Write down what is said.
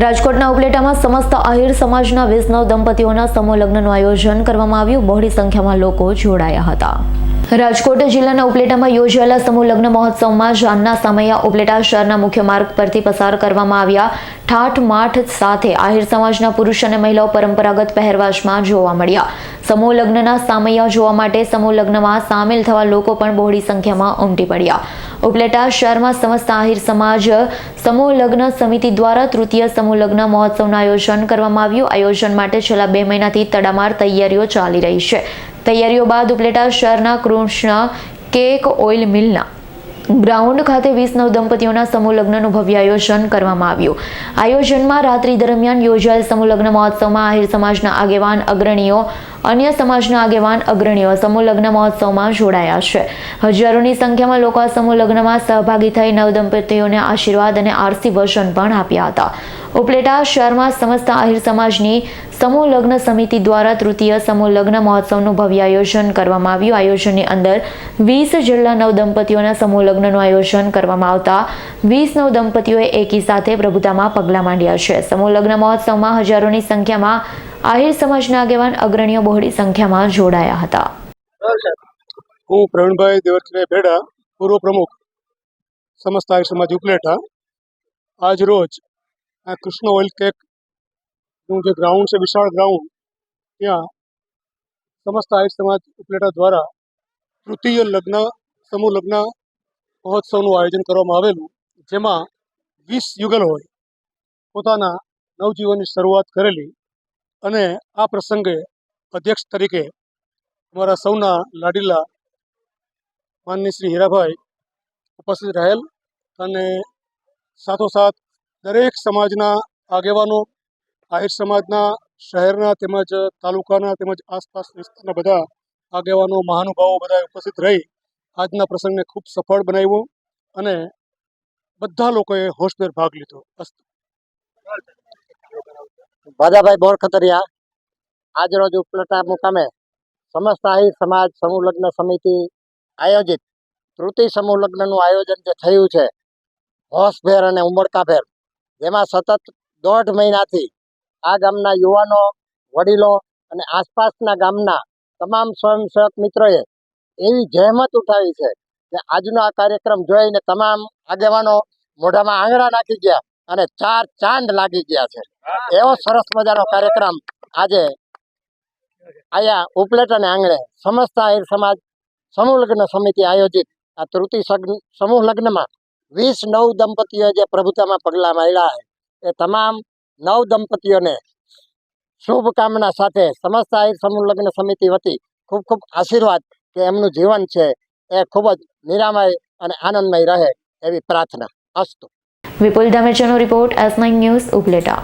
રાજકોટના ઉપલેટામાં સમસ્ત આહિર સમાજના વીસ દંપતીઓના સમૂહ લગ્નનું આયોજન કરવામાં આવ્યું. બહોળી સંખ્યામાં લોકો જોડાયા હતા. રાજકોટ જિલ્લાના ઉપલેટામાં યોજાયેલા સમૂહ લગ્ન મહોત્સવમાં જાનના સમયા ઉપલેટા શહેરના મુખ્ય માર્ગ પરથી પસાર કરવામાં આવ્યા. ઠાઠ, માઠ સાથે આહિર સમાજના પુરુષ અને મહિલાઓ પરંપરાગત પહેરવાશમાં જોવા મળ્યા. સમૂહ લગ્નના સામૈયા જોવા માટે સમૂહ લગ્નમાં સામેલ થવા લોકો પણ બહોળી સંખ્યામાં ઉમટી પડ્યા. ઉપલેટા શહેરમાં સમસ્ત આહિર સમાજ સમૂહ લગ્ન સમિતિ દ્વારા તૃતીય સમૂહ લગ્ન મહોત્સવનું આયોજન કરવામાં આવ્યું. આયોજન માટે છેલ્લા બે મહિનાથી તડામાર તૈયારીઓ ચાલી રહી છે. તૈયારીઓ બાદ ઉપલેટા શહેરના કૃષ્ણ કેક ઓઇલ મિલના ગ્રાઉન્ડ ખાતે વીસ નવ દંપતીઓના સમૂહ લગ્નનું ભવ્ય આયોજન કરવામાં આવ્યું. આયોજનમાં રાત્રિ દરમિયાન યોજાયેલ સમૂહ લગ્ન મહોત્સવમાં આહિર સમાજના આગેવાન અગ્રણીઓ, અન્ય સમાજના આગેવાન અગ્રણીઓ સમૂહ લગ્ન મહોત્સવમાં જોડાયા છે. હજારોની સંખ્યામાં લોકો સમૂહ લગ્નમાં સહભાગી થઈ નવ દંપતીઓને આશીર્વાદ અને આરસી વચન પણ આપ્યા હતા. ઉપલેટા શહેરમાં સમસ્ત આહિર સમાજની સમૂહ લગ્ન સમિતિ દ્વારા તૃતીય સમૂહ લગ્ન મહોત્સવનું ભવ્ય આયોજન કરવામાં આવ્યું. આયોજનની અંદર વીસ જેટલા નવ દંપતીઓના સમૂહ લગ્નનું આયોજન કરવામાં આવતા વીસ નવ દંપતીઓએ એકી સાથે પ્રભુતામાં પગલાં માંડ્યા છે. સમૂહ લગ્ન મહોત્સવમાં હજારોની સંખ્યામાં આહિર સમાજના આગેવાન અગ્રણીઓ બહોળી સંખ્યામાં જોડાયા હતા. હું પ્રવીણભાઈ દેવરજીભાઈ ભેડા, પૂર્વ પ્રમુખ, સમસ્ત આહિર સમાજ ઉપલેટા. આજ રોજ કૃષ્ણ ઓઇલ કેક નું જે ગ્રાઉન્ડ છે, વિશાળ ગ્રાઉન્ડ ત્યાં સમસ્ત આહિર સમાજ ઉપલેટા દ્વારા તૃતીય લગ્ન, સમૂહ લગ્ન મહોત્સવનું આયોજન કરવામાં આવેલું, જેમાં વીસ યુગલ હોય પોતાના નવજીવનની શરૂઆત કરેલી અને આ પ્રસંગે અધ્યક્ષ તરીકે અમારા સૌના લાડીલા માનની શ્રી હીરાભાઈ ઉપસ્થિત રહેલ અને સાથોસાથ દરેક સમાજના આગેવાનો આહિર સમાજના શહેરના તેમજ તાલુકાના તેમજ આસપાસ વિસ્તારના બધા આગેવાનો, મહાનુભાવો બધા ઉપસ્થિત રહી આજના પ્રસંગને ખૂબ સફળ બનાવ્યો અને બધા લોકોએ હોશભેર ભાગ લીધો. અસ્તુ ભાદાભાઈ બોરખતરિયા આજ રોજ ઉપલેટા મુકામે સમસ્ત આહિર સમાજ સમૂહ સમિતિ આયોજિત તૃતીય સમૂહ લગ્નનું આયોજન જે થયું છે, હોશભેર અને ઉમળકાભેર, જેમાં સતત દોઢ મહિનાથી આ ગામના યુવાનો, વડીલો અને આસપાસના ગામના તમામ સ્વયંસેવક મિત્રોએ એવી જહેમત ઉઠાવી છે કે આજનો આ કાર્યક્રમ જોઈને તમામ આગેવાનો મોઢામાં આંગળા નાખી ગયા અને ચાર ચાંદ લાગી ગયા છે. એવો સરસ મજાનો કાર્યક્રમ આજે આયા ઉપલેટ અને આંગણે સમસ્ત આહિર સમાજ સમૂહ લગ્ન સમિતિ આયોજિત આ સગ્ન- સમૂહ લગ્નમાં વીસ નવ દંપતીઓ જે પ્રભુતામાં પગલાં માંડ્યા છે, એ તમામ નવ દંપતીઓને શુભકામના સાથે સમસ્ત આહિર સમૂહ લગ્ન સમિતિ વતી ખૂબ ખૂબ આશીર્વાદ કે એમનું જીવન છે એ ખૂબ જ નિરામય અને આનંદમય રહે એવી પ્રાર્થના. અસ્તુ. Vipul ધામેચાનો report S nine news Upleta.